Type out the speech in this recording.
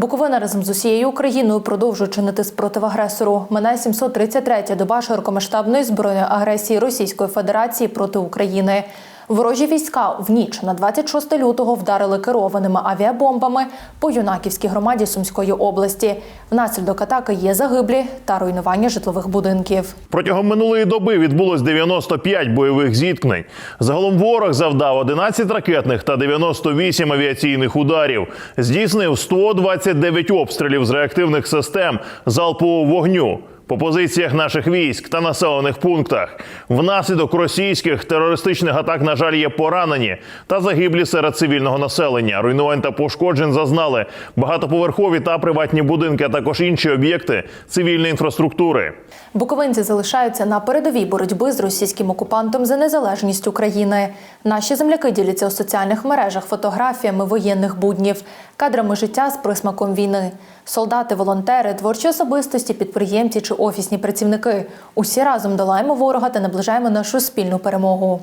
Буковина разом з усією Україною продовжує чинити спротив агресору. Минає 733-я доба широкомасштабної збройної агресії Російської Федерації проти України. Ворожі війська в ніч на 26 лютого вдарили керованими авіабомбами по юнаківській громаді Сумської області. Внаслідок атаки є загиблі та руйнування житлових будинків. Протягом минулої доби відбулось 95 бойових зіткнень. Загалом ворог завдав 11 ракетних та 98 авіаційних ударів. Здійснив 129 обстрілів з реактивних систем залпового вогню. По позиціях наших військ та населених пунктах внаслідок російських терористичних атак, на жаль, є поранені та загиблі серед цивільного населення. Руйнувань та пошкоджень зазнали багатоповерхові та приватні будинки, а також інші об'єкти цивільної інфраструктури. Буковинці залишаються на передовій боротьби з російським окупантом за незалежність України. Наші земляки діляться у соціальних мережах фотографіями воєнних буднів, кадрами життя з присмаком війни. Солдати, волонтери, творчі особистості, підприємці чи офісні працівники. Усі разом долаємо ворога та наближаємо нашу спільну перемогу.